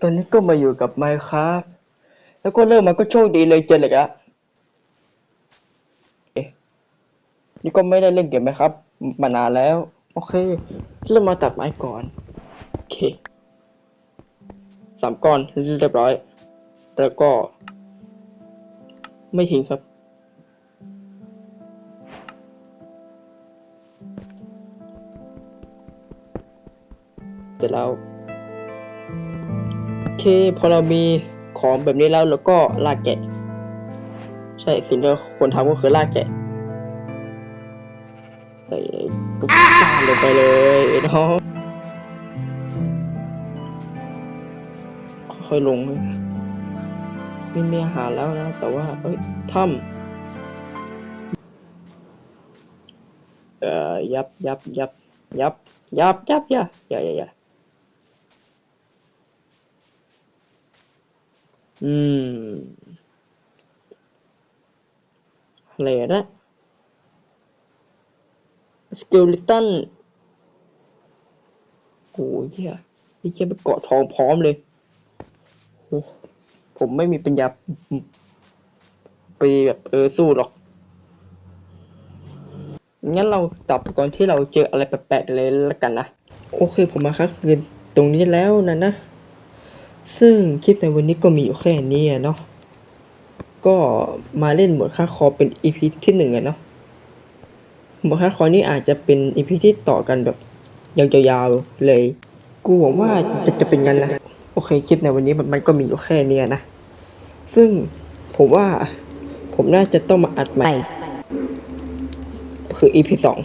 ตอนนี้ก็มาอยู่กับไมค์ครับแล้วก็เริ่มมาก็โชคดีเลยเจอเหล็กละเอ๊ะนี่ก็ไม่ได้เล่นเกมไหมครับ มานานแล้ว โอเค เริ่มมาตัดไม้ก่อน โอเคสามก้อนเรียบร้อย แล้วก็ ไม่ทิ้งครับ เสร็จแล้ว เค พอเรามีของแบบนี้แล้วเราก็ลากแกะ ใช่สิ่งที่ควรทำก็คือลากแกะใส่เลยปุ๊บจานลงไปเลยเนาะค่อยลงเลยไม่มีอาหารแล้วนะ แต่ว่า เอ้ยถ้ำเอ่อยับยับยับยับยับยับยับอย่าอย่าอย่า อืมอะไรนะสเกลิตันโอ้ยเหี้ยนี่แค่ไปเกาะทองพร้อมเลย ผมไม่มีปัญญาไปแบบเออสู้หรอก งั้นเราตับก่อนที่เราเจออะไรแปลกๆเลยแล้วกันนะ โอเคผมมาครับคือตรงนี้แล้วนะนะ ซึ่งคลิปในวันนี้ก็มีอยู่แค่นี้เนาะ ก็มาเล่นหมวดค่าคอเป็น EP ที่หนึ่งเนาะ หมวดค่าคอนี่อาจจะเป็น EP ที่ต่อกันแบบยาวๆเลย กูหวังว่าจะจะเป็นงั้นนะ โอเคคลิปในวันนี้มันก็มีอยู่แค่นี้นะ ซึ่งผมว่าผมน่าจะต้องมาอัดใหม่ คือ EP สอง